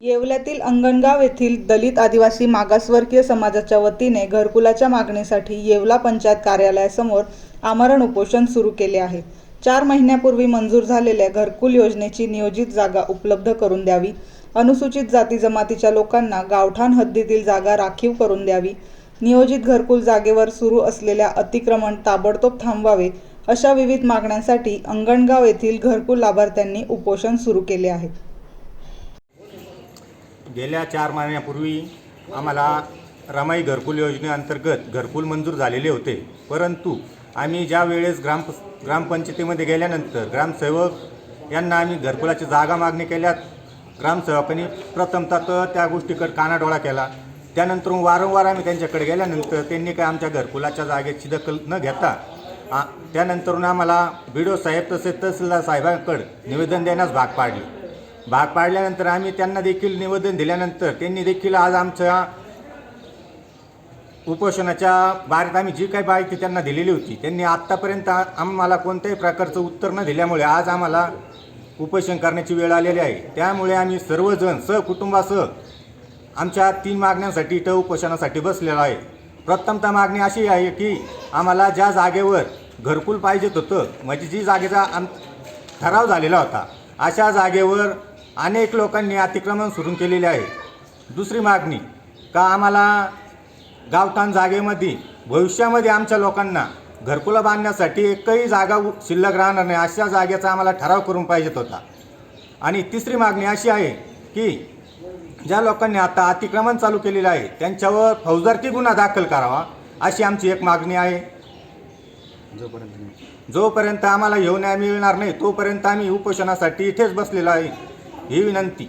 येवल्यातील अंगणगाव येथील दलित आदिवासी मागासवर्गीय समाजाच्या वतीने घरकुलाच्या मागणीसाठी येवला पंचायत कार्यालयासमोर आमरण उपोषण सुरू केले आहे. चार महिन्यापूर्वी मंजूर झालेल्या घरकुल योजनेची नियोजित जागा उपलब्ध करून द्यावी. अनुसूचित जाती जमातीच्या लोकांना गावठाण हद्दीतील जागा राखीव करून द्यावी. नियोजित घरकुल जागेवर सुरू असलेल्या अतिक्रमण ताबडतोब थांबवावे अशा विविध मागण्यांसाठी अंगणगाव येथील घरकुल लाभार्थ्यांनी उपोषण सुरू केले आहे. गेल्या चार महिन्यापूर्वी आम्हाला रमाई घरकुल योजनेअंतर्गत घरकुल मंजूर झालेले होते. परंतु आम्ही ज्या वेळेस ग्राम ग्रामपंचायतीमध्ये गेल्यानंतर ग्रामसेवक यांना आम्ही घरकुलाची जागा मागणी केल्यात ग्रामसेवकांनी प्रथमतः तर त्या गोष्टीकडे कानाडोळा केला. त्यानंतर वारंवार आम्ही त्यांच्याकडे गेल्यानंतर त्यांनी काय आमच्या घरकुलाच्या जागेची दखल न घेता आ त्यानंतरून आम्हाला बी डो साहेब तसेच तहसीलदार साहेबांकडे निवेदन देण्यास भाग पाडले. भाग पाडल्यानंतर आम्ही त्यांना देखील निवेदन दिल्यानंतर त्यांनी देखील आज आमच्या उपोषणाच्या बारेत आम्ही जी काही माहिती त्यांना दिलेली होती त्यांनी आत्तापर्यंत आम्हाला कोणत्याही प्रकारचं उत्तर न दिल्यामुळे आज आम्हाला उपोषण करण्याची वेळ आलेली आहे. त्यामुळे आम्ही सर्वजण सहकुटुंबासह आमच्या तीन मागण्यांसाठी इथं उपोषणासाठी बसलेलो आहे. प्रथमतः मागणी अशी आहे की आम्हाला ज्या जागेवर घरकुल पाहिजेत होतं म्हणजे जी जागेचा आम ठराव झालेला होता अशा जागेवर अनेक लोकांनी अतिक्रमण सुरू केलेले आहे. दुसरी मागणी का आम्हाला गावठाण जागेमध्ये भविष्यामध्ये आमच्या लोकांना घरकुलं बांधण्यासाठी एकही जागा शिल्लक राहणार नाही अशा जागेचा आम्हाला ठराव करून पाहिजेत होता. आणि तिसरी मागणी अशी आहे की ज्या लोकांनी आता अतिक्रमण चालू केलेलं आहे त्यांच्यावर फौजदारकी गुन्हा दाखल करावा अशी आमची एक मागणी आहे. जोपर्यंत आम्हाला येऊ न्याय मिळणार नाही तोपर्यंत आम्ही उपोषणासाठी इथेच बसलेलो आहे. ఏవినంతి